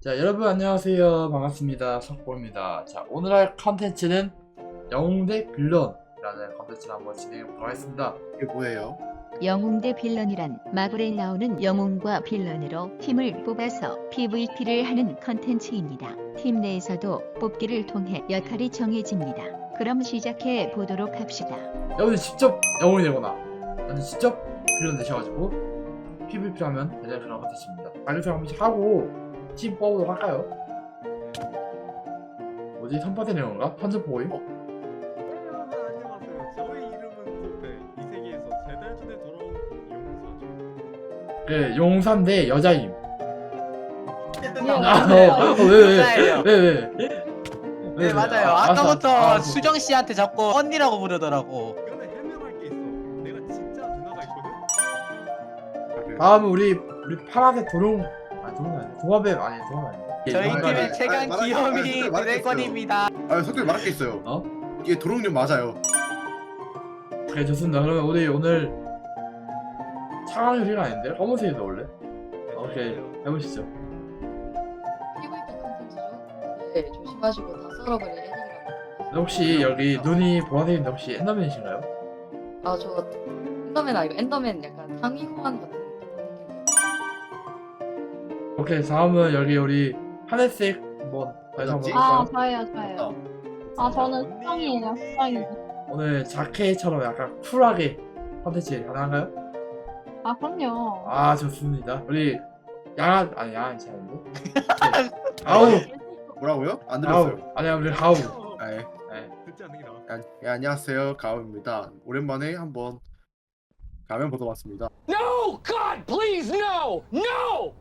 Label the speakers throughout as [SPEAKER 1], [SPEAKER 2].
[SPEAKER 1] 자 여러분 안녕하세요 반갑습니다 석보입니다 자 오늘 할 컨텐츠는 영웅 대 빌런이라는 컨텐츠를 한번 진행해 보도록 하겠습니다
[SPEAKER 2] 이게 뭐예요?
[SPEAKER 3] 영웅 대 빌런이란 마블에 나오는 영웅과 빌런으로 팀을 뽑아서 PVP를 하는 컨텐츠입니다. 팀 내에서도 뽑기를 통해 역할이 정해집니다. 그럼 시작해 보도록 합시다.
[SPEAKER 1] 여러분들 직접 영웅이 되거나 아니 직접 빌런 되셔가지고 PVP 하면 되는 그런 컨텐츠입니다 발표를 한 번씩 하고 팀 뽑아보도록 할까요? 뭐지 선파대 내용인가? 선전보이?
[SPEAKER 4] 여러분 안녕하세요. 저의 이름은 코페. 이 세계에서 세달 전에 돌아온 용사죠.
[SPEAKER 1] 그 용사인데 여자임
[SPEAKER 5] 아,
[SPEAKER 1] 아, 어, 어, 왜, 왜. 왜, 왜, 왜?
[SPEAKER 5] 네
[SPEAKER 1] 왜,
[SPEAKER 5] 맞아요.
[SPEAKER 1] 아,
[SPEAKER 5] 아까부터
[SPEAKER 1] 알았어. 아,
[SPEAKER 5] 수정 씨한테 자꾸 언니라고 부르더라고.
[SPEAKER 4] 근데 해명할 게 있어. 내가 진짜 누나가 있거든.
[SPEAKER 1] 다음은 우리 우리 파란색 도롱 아니 아니 동화 아니
[SPEAKER 5] 저희
[SPEAKER 2] 말해,
[SPEAKER 5] 팀의
[SPEAKER 2] 말해.
[SPEAKER 5] 최강
[SPEAKER 2] 아,
[SPEAKER 5] 귀염이
[SPEAKER 2] 말할 게
[SPEAKER 5] 드래곤입니다.
[SPEAKER 2] 아 석규 말할 게 있어요.
[SPEAKER 1] 어?
[SPEAKER 2] 이게 도롱뇽 맞아요.
[SPEAKER 1] 그래 좋습니다 그러면 우리 오늘 차강 요리가 아닌데 검은색이도 원래 오케이 해보시죠
[SPEAKER 6] PVP 컨텐츠죠. 네, 조심하시고 다 썰어버릴 애들이라고.
[SPEAKER 1] 근데 혹시 여기 눈이 보라색인데 혹시 엔더맨이신가요?
[SPEAKER 6] 아, 저 엔더맨 아니고 엔더맨 약간 상위 호환 같은.
[SPEAKER 1] 오케이 다음은 여기 우리 하늘색 한번 다시 한번?
[SPEAKER 7] 아,
[SPEAKER 1] 볼까요?
[SPEAKER 7] 저예요, 저예요. 아, 저는 수정이에요, 수정이.
[SPEAKER 1] 오늘 자켓처럼 약간 쿨하게 컨텐츠 가능한가요?
[SPEAKER 7] 아, 그럼요.
[SPEAKER 1] 아 좋습니다 우리 양아 아니 양아치 아닌데 오케이. 아우
[SPEAKER 2] 뭐라고요? 안
[SPEAKER 1] 아우
[SPEAKER 2] 들었어요.
[SPEAKER 1] 아니야 우리 하우
[SPEAKER 2] 아, 예.
[SPEAKER 4] 듣지 않는 게 나아.
[SPEAKER 2] 아, 예, 안녕하세요 가오입니다. 오랜만에 한번 가면 보러 왔습니다.
[SPEAKER 8] No! God, please, no! No!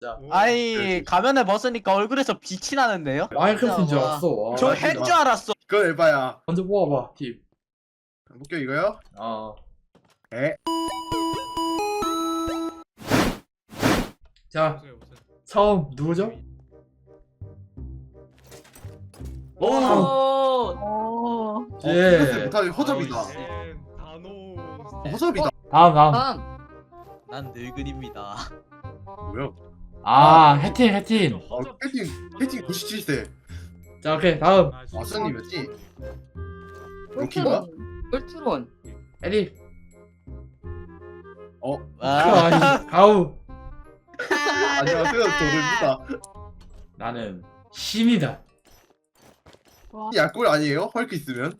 [SPEAKER 4] 오,
[SPEAKER 5] 아니
[SPEAKER 2] 그렇지.
[SPEAKER 5] 가면을 벗으니까 얼굴에서 빛이 나는데요?
[SPEAKER 1] 마인크래프트인 줄
[SPEAKER 5] 와.
[SPEAKER 1] 알았어 와.
[SPEAKER 5] 저
[SPEAKER 2] 맞습니다.
[SPEAKER 5] 할줄 알았어.
[SPEAKER 2] 그걸 해봐야.
[SPEAKER 1] 먼저 뽑아봐 팀
[SPEAKER 2] 볼게요 이거요.
[SPEAKER 1] 어.
[SPEAKER 2] 네.
[SPEAKER 1] 자. 처음 누구죠? 오
[SPEAKER 7] 오.
[SPEAKER 1] 예.
[SPEAKER 2] 허접이다.
[SPEAKER 4] 엔, 단호.
[SPEAKER 2] 허접이다.
[SPEAKER 1] 다음 다음
[SPEAKER 6] 다음,
[SPEAKER 5] 난 늙은입니다.
[SPEAKER 2] 뭐야?
[SPEAKER 1] 아 해팅 해팅
[SPEAKER 2] 어, 패팅 패팅 97세.
[SPEAKER 1] 자 오케이 다음
[SPEAKER 4] 아.
[SPEAKER 2] 와선님이었지? 로키인가?
[SPEAKER 6] 울트론.
[SPEAKER 1] 에리
[SPEAKER 2] 어
[SPEAKER 5] 와.
[SPEAKER 1] 아니 가우
[SPEAKER 2] 안녕하세요 도로입니다.
[SPEAKER 1] 나는 신이다
[SPEAKER 2] 약골 아니에요? 헐크 있으면?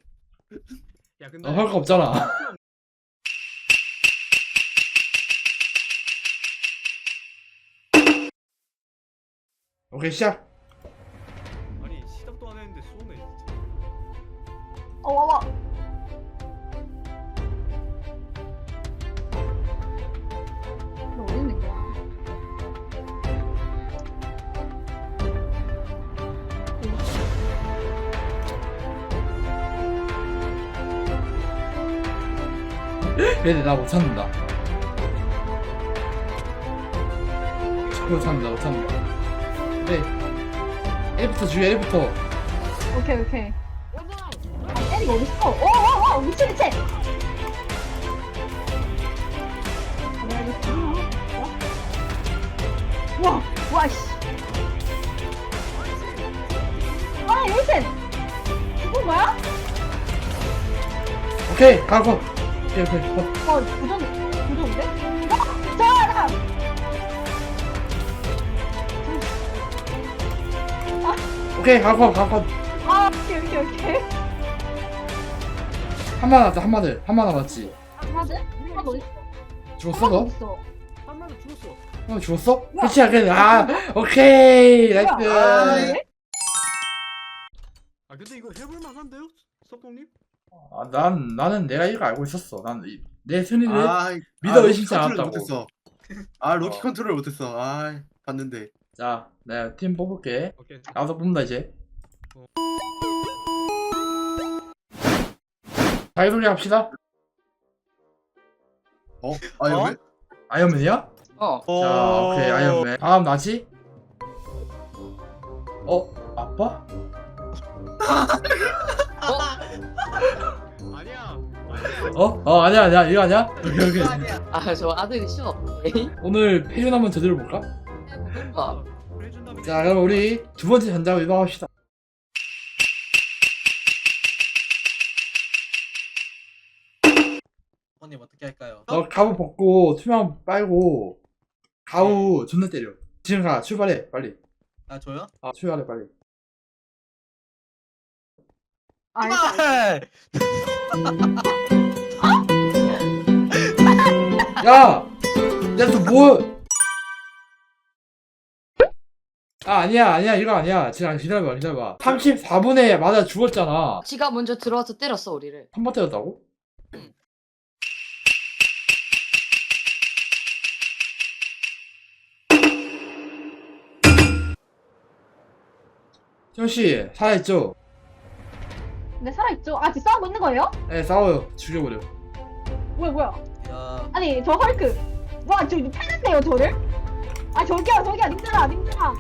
[SPEAKER 4] 야, 근데
[SPEAKER 1] 너할거 없잖아 오케이 시작
[SPEAKER 4] 아니 시작도 안 했는데 쏘네 진짜.
[SPEAKER 7] 어, 와 와. 너 어디 있는 거야?
[SPEAKER 1] 근데 나못 찾는다 못 찾는다 못 찾는다 네 1부터 죽여 1부터
[SPEAKER 7] 오케이, 오케이. 아, 에릭 어딨어? 오, 와, 와, 미친, 미친! 와, 와, 씨. 아, 미친! 죽은 거야?
[SPEAKER 1] 오케이 가고 오케이 오케이 어,
[SPEAKER 7] 어, 도전, 도전인데?
[SPEAKER 1] 오케이 가고 가고
[SPEAKER 7] 아, 오케이, 오케이, 오케이.
[SPEAKER 1] 한마 남았다 한마 들 한마 남았지
[SPEAKER 7] 하드? 하드 어딨어?
[SPEAKER 1] 죽었어 너?
[SPEAKER 7] 어딨어?
[SPEAKER 4] 한 마리 죽었어.
[SPEAKER 1] 어 죽었어? 끝이야 그래 아 오케이 나이스
[SPEAKER 7] 아,
[SPEAKER 4] 아 근데 이거 해볼 만한데요, 석봉님?
[SPEAKER 1] 아, 난 나는 내가 이거 알고 있었어 난내 승리를
[SPEAKER 2] 아
[SPEAKER 1] 믿어
[SPEAKER 2] 아, 로키
[SPEAKER 1] 의심치 않았다고.
[SPEAKER 2] 못했어. 아 로키
[SPEAKER 1] 어.
[SPEAKER 2] 컨트롤 못했어. 아 봤는데.
[SPEAKER 1] 자 내가 팀 뽑을게
[SPEAKER 4] 오케이.
[SPEAKER 1] 나도 뽑는다 이제
[SPEAKER 4] 어.
[SPEAKER 1] 자기소개 합시다
[SPEAKER 2] 어? 아
[SPEAKER 5] 어?
[SPEAKER 2] 왜?
[SPEAKER 1] 아이언맨이야?
[SPEAKER 6] 어,
[SPEAKER 1] 자 오케이 아이언맨 다음 나지? 어? 아빠?
[SPEAKER 4] 아니야. 아니야.
[SPEAKER 1] 어? 어 아니야 아니야 이거 아니야? 오케이 오케이
[SPEAKER 6] 아, 저 아들이 싫어.
[SPEAKER 1] 오늘 패륜 한번 제대로 볼까?
[SPEAKER 4] 해준다면
[SPEAKER 1] 자 그럼 우리 두 번째 전장으로 이동합시다
[SPEAKER 5] 손님 어떻게 할까요?
[SPEAKER 1] 너 가구 벗고 투명 빨고 가구 존나 때려 지금 가 출발해 빨리
[SPEAKER 5] 아 저요?
[SPEAKER 1] 아 출발해 빨리
[SPEAKER 7] 아, 일단
[SPEAKER 5] 발!
[SPEAKER 1] 야! 야또 뭐? 아 아니야 아니야 이거 아니야 지금 기다려봐 기다려봐 34분에 맞아 죽었잖아
[SPEAKER 6] 지가 먼저 들어와서 때렸어 우리를.
[SPEAKER 1] 한 번 때렸다고? 형씨 살아있죠?
[SPEAKER 7] 근데 살아있죠? 아, 지금 싸우고 있는 거예요?
[SPEAKER 1] 네 싸워요 죽여버려
[SPEAKER 7] 뭐야, 뭐야.
[SPEAKER 5] 야
[SPEAKER 7] 아니, 저 헐크. 와, 저 패는데요, 저를? 아, 저기요, 저기요, 님들아, 님들아.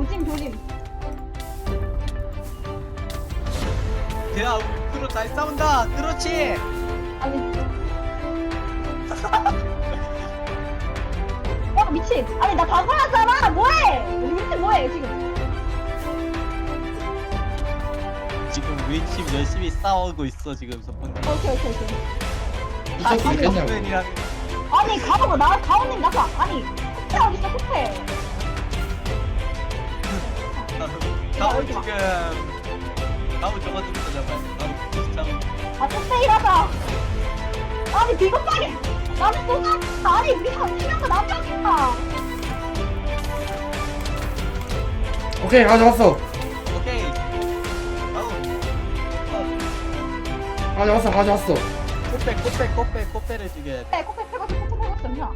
[SPEAKER 7] 조심, 조심.
[SPEAKER 5] 대야 우리 프로 잘 싸운다 그렇지
[SPEAKER 7] 아니. 어, 미친. 아니, 나 가고났잖아. 뭐해? 우리 미친 뭐해, 지금?
[SPEAKER 5] 지금 우리 팀 열심히 싸우고 있어 지금 저분
[SPEAKER 7] 오케이, 오케이, 오케이.
[SPEAKER 1] 있겠냐고
[SPEAKER 5] 팬이랑
[SPEAKER 7] 아니, 가보고, 나, 가오님, 나가. 아니, 쿠페 어딨어, 쿠페.
[SPEAKER 5] 가우 지금 가우 저거 좀 찾아봐요 가우 진짜
[SPEAKER 7] 아, 일하자. 아니, 비겁하게. 나는 쏘자. 아니, 우리가 팀명도 남자니까.
[SPEAKER 1] 오케이 가져왔어
[SPEAKER 5] 오케이 가우
[SPEAKER 1] 가져왔어 가져왔어
[SPEAKER 5] 꽃배 꽃배 꽃배 꽃배를 돼
[SPEAKER 7] 네, 쿠페 패고, 쿠페 패고, 잠시만.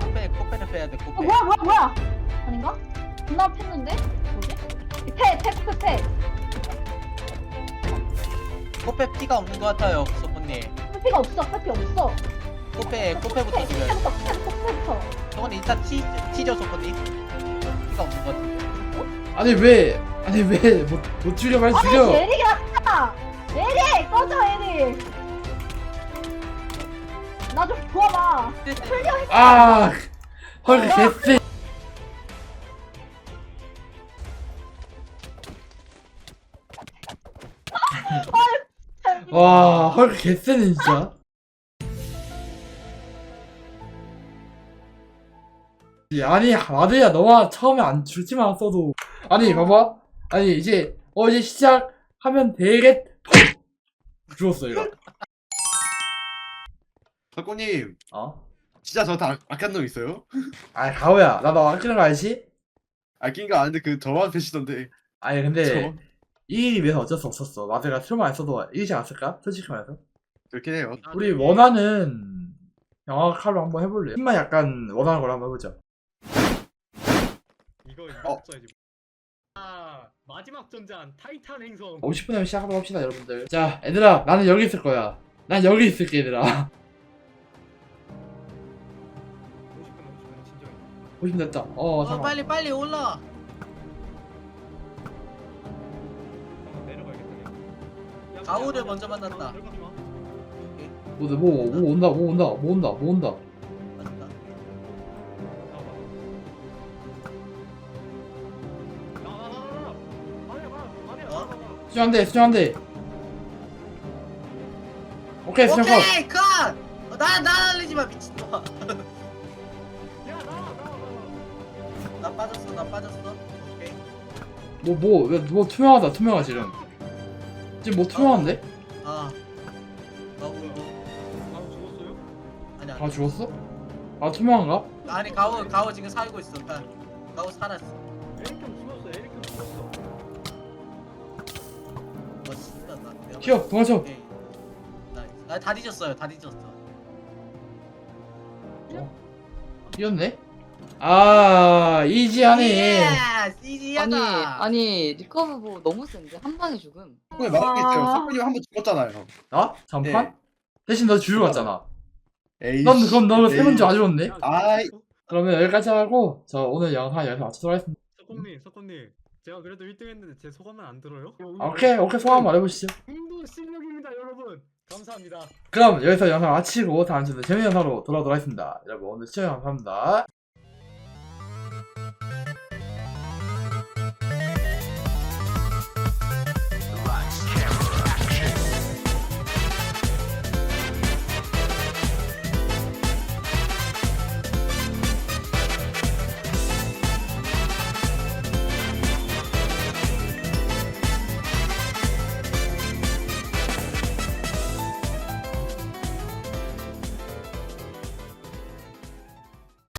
[SPEAKER 5] 꽃배 꽃배를 빼야 돼
[SPEAKER 7] 어,
[SPEAKER 5] 꽃배
[SPEAKER 7] 뭐야, 뭐야, 뭐야. 아닌가? 존나 팼는데? 패, 쿠페 패.
[SPEAKER 5] 꽃배 피가 없는 것 같아요 소포님
[SPEAKER 7] 쿠페가 없어, 쿠페 없어.
[SPEAKER 5] 죽여야 돼
[SPEAKER 7] 쿠페부터, 쿠페부터, 쿠페부터.
[SPEAKER 5] 소포님 일단 티 티죠 소포님 피가 없는 것 같은데
[SPEAKER 1] 아니 왜 아니 왜못 못 죽여 빨리
[SPEAKER 7] 아니,
[SPEAKER 1] 죽여
[SPEAKER 7] 에릭이 났다. 에릭, 꺼져, 에릭. 나좀 도와봐.
[SPEAKER 1] 아 헐크 개쎄 와 헐크 개쎄네 진짜. 아니 마드야 너가 처음에 안 죽지만 않았어도. 아니 봐봐. 아니 이제 어 이제 시작하면 되겠 죽었어 이거.
[SPEAKER 2] 석고님.
[SPEAKER 1] 어?
[SPEAKER 2] 진짜 저한테 아깐 놈 있어요?
[SPEAKER 1] 아니 가오야 나너 아끼는 거 알지?
[SPEAKER 2] 아낀 거 아는데 그 저만 패시던데.
[SPEAKER 1] 아니 근데
[SPEAKER 2] 저
[SPEAKER 1] 이기기 위해서 어쩔 수 없었어 마드가 트루만 안 써도 이기지 않았을까? 솔직히 말해서
[SPEAKER 2] 그렇긴 해요
[SPEAKER 1] 우리 원하는 영화 칼로 한번 해볼래? 힘만 약간 원하는 걸로 한번 해보자
[SPEAKER 4] 이거 이거
[SPEAKER 2] 어.
[SPEAKER 4] 써야지. 아 마지막 전장 타이탄 행성.
[SPEAKER 1] 50분에 시작하도록 합시다 여러분들 자 얘들아 나는 여기 있을 거야 난 여기 있을게 얘들아
[SPEAKER 4] 50분 50분 진정해.
[SPEAKER 1] 50분 됐다
[SPEAKER 5] 어어
[SPEAKER 1] 잠깐
[SPEAKER 5] 빨리 빨리 올라
[SPEAKER 4] 야,
[SPEAKER 5] 먼저
[SPEAKER 4] 야,
[SPEAKER 5] 만났다.
[SPEAKER 4] 마.
[SPEAKER 1] 뭐, 뭐, 뭐 온다 뭐 온다 뭐 온다 뭐 온다
[SPEAKER 5] 맞다 어?
[SPEAKER 4] 나, 나, 나.
[SPEAKER 1] 수정 한 대 수정 한 대 오케이 수정 컷
[SPEAKER 5] 오케이 컷! 어, 나, 나 날리지 마 미친놈아.
[SPEAKER 4] 나
[SPEAKER 5] 빠졌어 나 빠졌어 오케이
[SPEAKER 1] 뭐, 뭐, 왜, 뭐 투명하다 투명하 지금 지금 뭐 투명한데?
[SPEAKER 5] 아 가오
[SPEAKER 4] 가오 죽었어요?
[SPEAKER 5] 아니
[SPEAKER 1] 아
[SPEAKER 5] 아니
[SPEAKER 1] 죽었어? 아 투명한가?
[SPEAKER 5] 아니 가오 가오 지금 살고 있어 가, 가오 살았어
[SPEAKER 4] 에릭 형 죽었어. 에릭 형 죽었어.
[SPEAKER 5] 어 진짜 나 내가
[SPEAKER 1] 튀어 도망쳐
[SPEAKER 5] 오케이 나이스 아다 뒤졌어요 다 뒤졌어
[SPEAKER 1] 이겼네? 아 이지하네
[SPEAKER 5] 예스
[SPEAKER 6] 아니
[SPEAKER 5] 이지하다
[SPEAKER 6] 아니 리커브 보 너무 센데 한 방에 죽음.
[SPEAKER 2] 석고님 말했겠어요 석고님 한 번 죽었잖아요
[SPEAKER 1] 나? 잠판? 대신 너 주유로 갔잖아
[SPEAKER 2] 에이
[SPEAKER 1] 넌 그럼 너가 세 번째?
[SPEAKER 4] 야,
[SPEAKER 2] 아이.
[SPEAKER 1] 그러면 여기까지 하고 저 오늘 영상 여기서 마치도록 하겠습니다
[SPEAKER 4] 석공님, 석공님. 제가 그래도 1등 했는데 제 소감은 안 들어요?
[SPEAKER 1] 아, 오케이 오케이 소감 말해보시죠
[SPEAKER 4] 운동 실력입니다, 여러분. 감사합니다.
[SPEAKER 1] 그럼 여기서 영상 마치고 다음 주에 재밌는 영상으로 돌아오도록 하겠습니다 여러분 오늘 시청 감사합니다